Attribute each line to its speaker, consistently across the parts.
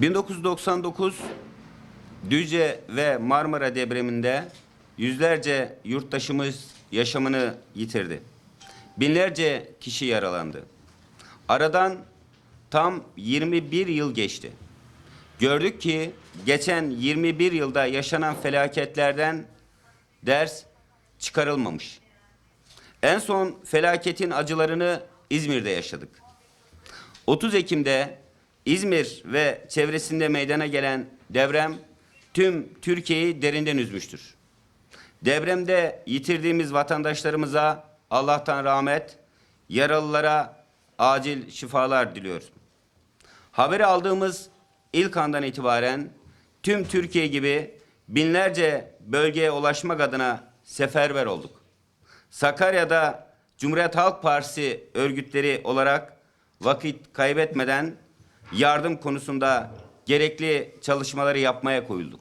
Speaker 1: ...1999 Düzce ve Marmara depreminde yüzlerce yurttaşımız yaşamını yitirdi. Binlerce kişi yaralandı. Aradan tam 21 yıl geçti. Gördük ki geçen 21 yılda yaşanan felaketlerden ders çıkarılmamış. En son felaketin acılarını İzmir'de yaşadık. 30 Ekim'de İzmir ve çevresinde meydana gelen deprem tüm Türkiye'yi derinden üzmüştür. Depremde yitirdiğimiz vatandaşlarımıza Allah'tan rahmet, yaralılara acil şifalar diliyoruz. Haberi aldığımız ilk andan itibaren tüm Türkiye gibi binlerce bölgeye ulaşmak adına seferber olduk. Sakarya'da Cumhuriyet Halk Partisi örgütleri olarak vakit kaybetmeden yardım konusunda gerekli çalışmaları yapmaya koyulduk.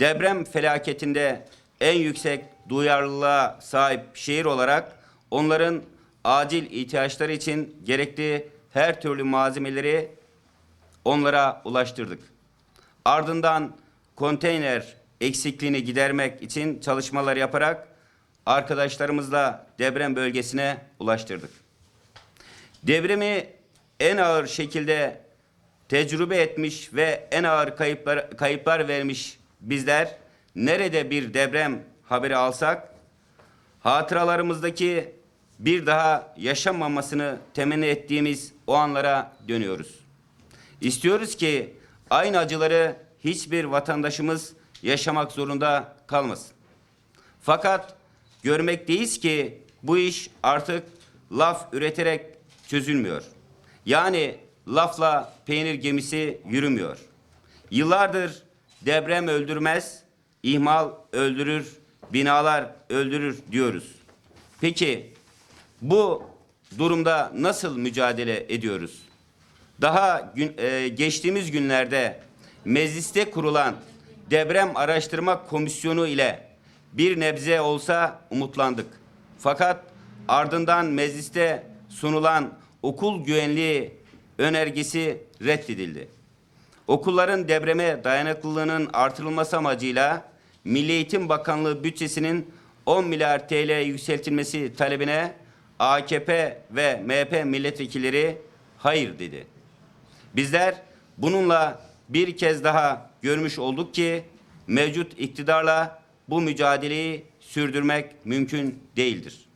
Speaker 1: Deprem felaketinde en yüksek duyarlılığa sahip şehir olarak onların acil ihtiyaçları için gerekli her türlü malzemeleri onlara ulaştırdık. Ardından konteyner eksikliğini gidermek için çalışmalar yaparak arkadaşlarımızla deprem bölgesine ulaştırdık. Depremi en ağır şekilde tecrübe etmiş ve en ağır kayıplar, kayıplar vermiş bizler nerede bir deprem haberi alsak hatıralarımızdaki bir daha yaşanmamasını temenni ettiğimiz o anlara dönüyoruz. İstiyoruz ki aynı acıları hiçbir vatandaşımız yaşamak zorunda kalmasın. Fakat görmekteyiz ki bu iş artık laf üreterek çözülmüyor. Yani lafla peynir gemisi yürümüyor. Yıllardır deprem öldürmez, ihmal öldürür, binalar öldürür diyoruz. Peki bu durumda nasıl mücadele ediyoruz? Daha gün, e, geçtiğimiz günlerde mecliste kurulan deprem araştırma komisyonu ile bir nebze olsa umutlandık. Fakat ardından mecliste sunulan okul güvenliği önergesi reddedildi. Okulların depreme dayanıklılığının artırılması amacıyla Milli Eğitim Bakanlığı bütçesinin 10 milyar TL yükseltilmesi talebine AKP ve MHP milletvekilleri hayır dedi. Bizler bununla bir kez daha görmüş olduk ki mevcut iktidarla bu mücadeleyi sürdürmek mümkün değildir.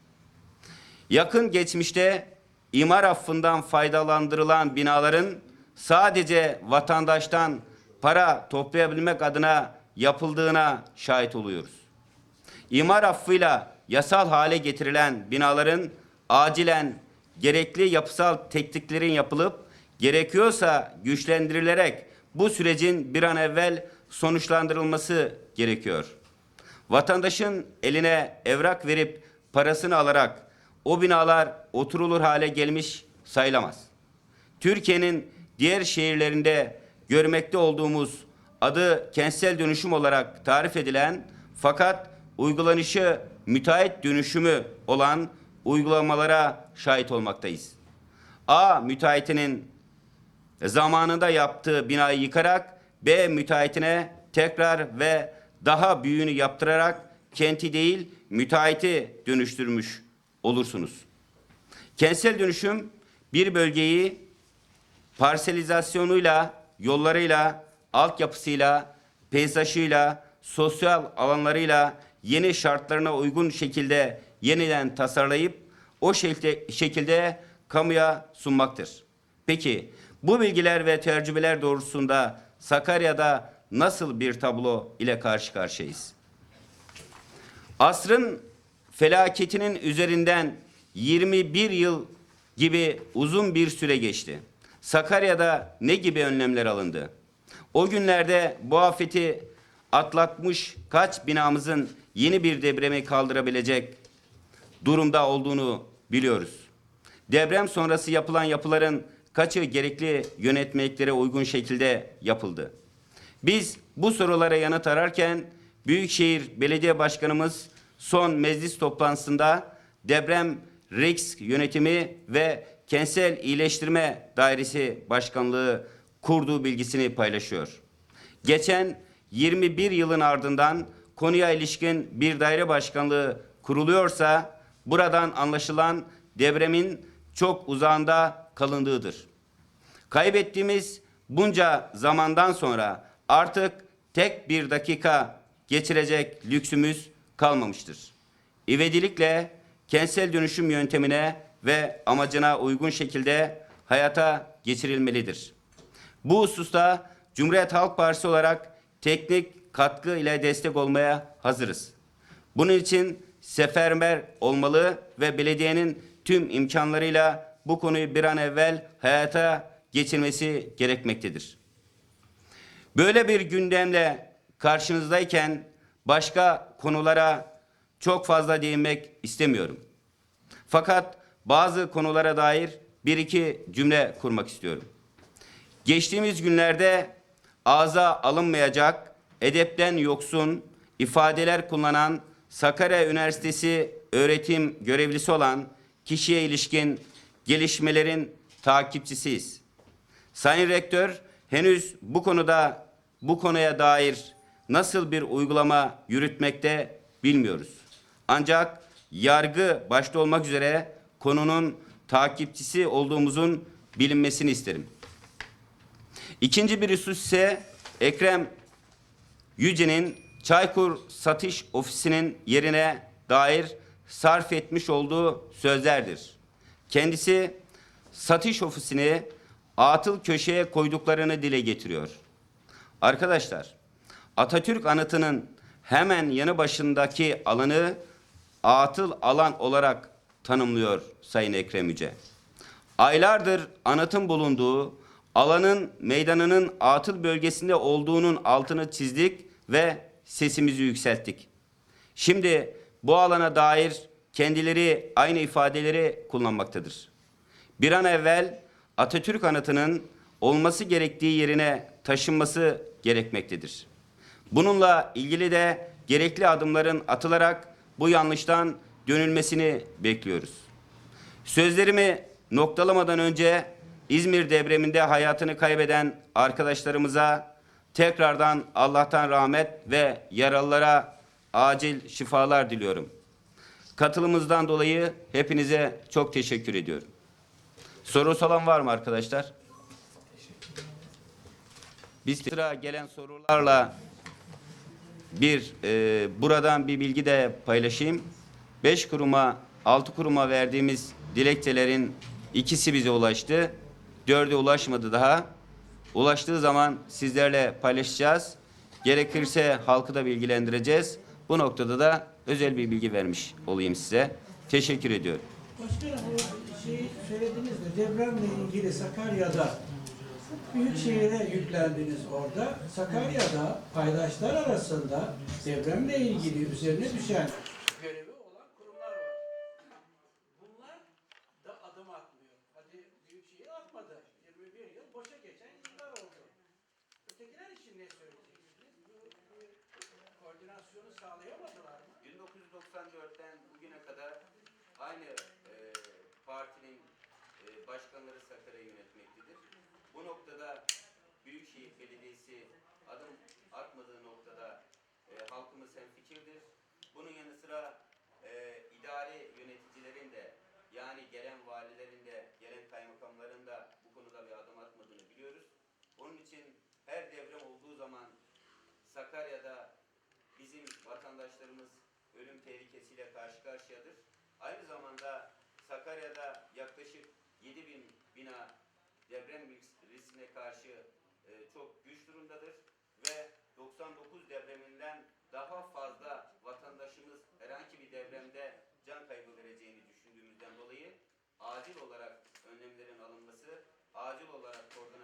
Speaker 1: Yakın geçmişte imar affından faydalandırılan binaların sadece vatandaştan para toplayabilmek adına yapıldığına şahit oluyoruz. İmar affıyla yasal hale getirilen binaların acilen gerekli yapısal tekniklerin yapılıp gerekiyorsa güçlendirilerek bu sürecin bir an evvel sonuçlandırılması gerekiyor. Vatandaşın eline evrak verip parasını alarak o binalar oturulur hale gelmiş sayılamaz. Türkiye'nin diğer şehirlerinde görmekte olduğumuz adı kentsel dönüşüm olarak tarif edilen fakat uygulanışı müteahhit dönüşümü olan uygulamalara şahit olmaktayız. A müteahhitinin zamanında yaptığı binayı yıkarak B müteahhitine tekrar ve daha büyüğünü yaptırarak kenti değil müteahhiti dönüştürmüş olursunuz. Kentsel dönüşüm bir bölgeyi parselizasyonuyla, yollarıyla, altyapısıyla, peyzajıyla, sosyal alanlarıyla yeni şartlarına uygun şekilde yeniden tasarlayıp o şekilde, şekilde kamuya sunmaktır. Peki bu bilgiler ve tecrübeler doğrultusunda Sakarya'da nasıl bir tablo ile karşı karşıyayız? Asrın felaketinin üzerinden 21 yıl gibi uzun bir süre geçti. Sakarya'da ne gibi önlemler alındı? O günlerde bu afeti atlatmış kaç binamızın yeni bir depremi kaldırabilecek durumda olduğunu biliyoruz. Deprem sonrası yapılan yapıların kaçı gerekli yönetmeliklere uygun şekilde yapıldı? Biz bu sorulara yanıt ararken Büyükşehir Belediye Başkanımız son meclis toplantısında deprem risk yönetimi ve kentsel iyileştirme dairesi başkanlığı kurduğu bilgisini paylaşıyor. Geçen 21 yılın ardından konuya ilişkin bir daire başkanlığı kuruluyorsa buradan anlaşılan depremin çok uzağında kalındığıdır. Kaybettiğimiz bunca zamandan sonra artık tek bir dakika geçirecek lüksümüz kalmamıştır. İvedilikle kentsel dönüşüm yöntemine ve amacına uygun şekilde hayata geçirilmelidir. Bu hususta Cumhuriyet Halk Partisi olarak teknik katkı ile destek olmaya hazırız. Bunun için seferber olmalı ve belediyenin tüm imkanlarıyla bu konuyu bir an evvel hayata geçirmesi gerekmektedir. Böyle bir gündemle karşınızdayken başka konulara çok fazla değinmek istemiyorum. Fakat bazı konulara dair bir iki cümle kurmak istiyorum. Geçtiğimiz günlerde ağza alınmayacak, edepten yoksun ifadeler kullanan Sakarya Üniversitesi öğretim görevlisi olan kişiye ilişkin gelişmelerin takipçisiyiz. Sayın Rektör henüz bu konuda bu konuya dair nasıl bir uygulama yürütmekte bilmiyoruz. Ancak yargı başta olmak üzere konunun takipçisi olduğumuzun bilinmesini isterim. İkinci bir husus ise Ekrem Yüce'nin Çaykur Satış Ofisi'nin yerine dair sarf etmiş olduğu sözlerdir. Kendisi satış ofisini atıl köşeye koyduklarını dile getiriyor. Arkadaşlar, Atatürk anıtının hemen yanı başındaki alanı atıl alan olarak tanımlıyor Sayın Ekrem Yüce. Aylardır anıtın bulunduğu alanın meydanının atıl bölgesinde olduğunun altını çizdik ve sesimizi yükselttik. Şimdi bu alana dair kendileri aynı ifadeleri kullanmaktadır. Bir an evvel Atatürk anıtının olması gerektiği yerine taşınması gerekmektedir. Bununla ilgili de gerekli adımların atılarak bu yanlıştan dönülmesini bekliyoruz. Sözlerimi noktalamadan önce İzmir depreminde hayatını kaybeden arkadaşlarımıza tekrardan Allah'tan rahmet ve yaralılara acil şifalar diliyorum. Katılımınızdan dolayı hepinize çok teşekkür ediyorum. Soru olan var mı arkadaşlar? Biz sıra gelen sorularla bir e, buradan bir bilgi de paylaşayım. Beş kuruma, altı kuruma verdiğimiz dilekçelerin ikisi bize ulaştı. Dördü ulaşmadı daha. Ulaştığı zaman sizlerle paylaşacağız. Gerekirse halkı da bilgilendireceğiz. Bu noktada da özel bir bilgi vermiş olayım size. Teşekkür ediyorum.
Speaker 2: Başkanım o şeyi söylediniz de depremle ilgili Sakarya'da büyük şehire yüklendiniz orada. Sakarya'da paydaşlar arasında depremle ilgili üzerine düşen görevi olan kurumlar var. Bunlar da adım atmıyor. Hadi Büyükşehir atmadı. 21 yıl boşa geçen yıllar oldu. Ötekiler için ne söyleyeceksiniz? Koordinasyonu sağlayamadılar?
Speaker 1: 1994'ten bugüne kadar aynı e, partinin e, başkanları Sakarya'yı yönetmektedir. Bu noktada Büyükşehir Belediyesi adım atmadığı noktada e, halkımız hemfikirdir. Bunun yanı sıra e, idari yöneticilerin de yani gelen valilerin de gelen kaymakamların da bu konuda bir adım atmadığını biliyoruz. Onun için her deprem olduğu zaman Sakarya'da bizim vatandaşlarımız ölüm tehlikesiyle karşı karşıyadır. Aynı zamanda Sakarya'da yaklaşık 7 bin bina deprem riskine karşı e, çok güç durumdadır ve 99 depreminden daha fazla vatandaşımız herhangi bir depremde can kaybı vereceğini düşündüğümüzden dolayı acil olarak önlemlerin alınması, acil olarak koordinasyon